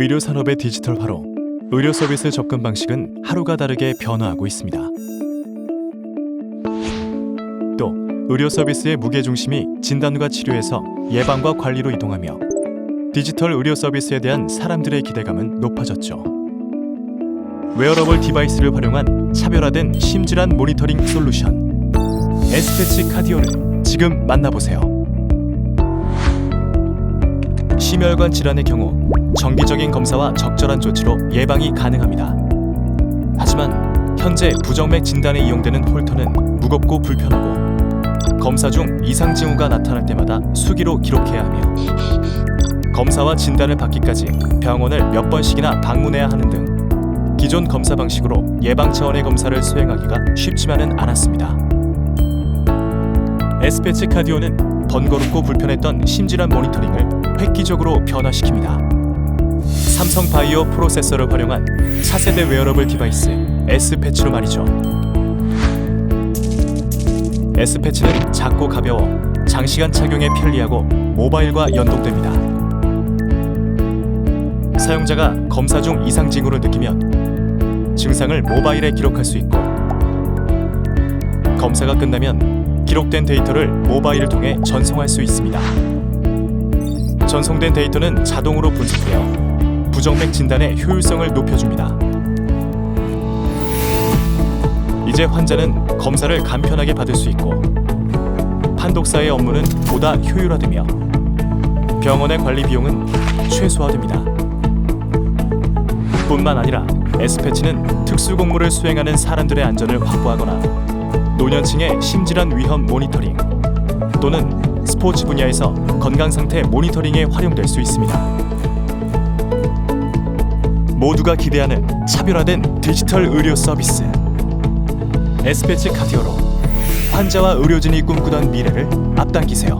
의료 산업의 디지털 화로 의료 서비스 접근 방식은 하루가 다르게 변화하고 있습니다. 또 의료 서비스의 무게 중심이 진단과 치료에서 예방과 관리로 이동하며 디지털 의료 서비스에 대한 사람들의 기대감은 높아졌죠. 웨어러블 디바이스를 활용한 차별화된 심질환 모니터링 솔루션 에스테치 카디오를 지금 만나보세요. 심혈관 질환의 경우 정기적인 검사와 적절한 조치로 예방이 가능합니다. 하지만 현재 부정맥 진단에 이용되는 홀터는 무겁고 불편하고 검사 중 이상 징후가 나타날 때마다 수기로 기록해야 하며 검사와 진단을 받기까지 병원을 몇 번씩이나 방문해야 하는 등 기존 검사 방식으로 예방 차원의 검사를 수행하기가 쉽지만은 않았습니다. 에스페치 카디오는 번거롭고 불편했던 심질환 모니터링을 획기적으로 변화시킵니다. 삼성 바이오 프로세서를 활용한 차세대 웨어러블 디바이스 S패치로 말이죠. S패치는 작고 가벼워 장시간 착용에 편리하고 모바일과 연동됩니다. 사용자가 검사 중 이상 징후를 느끼면 증상을 모바일에 기록할 수 있고 검사가 끝나면 기록된 데이터를 모바일을 통해 전송할 수 있습니다. 전송된 데이터는 자동으로 분석되어 부정맥 진단의 효율성을 높여줍니다. 이제 환자는 검사를 간편하게 받을 수 있고 판독사의 업무는 보다 효율화되며 병원의 관리 비용은 최소화됩니다. 뿐만 아니라 S패치는 특수 공무를 수행하는 사람들의 안전을 확보하거나 노년층의 심질환 위험 모니터링 또는 스포츠 분야에서 건강 상태 모니터링에 활용될 수 있습니다. 모두가 기대하는 차별화된 디지털 의료 서비스 에스페치 카디오로 환자와 의료진이 꿈꾸던 미래를 앞당기세요.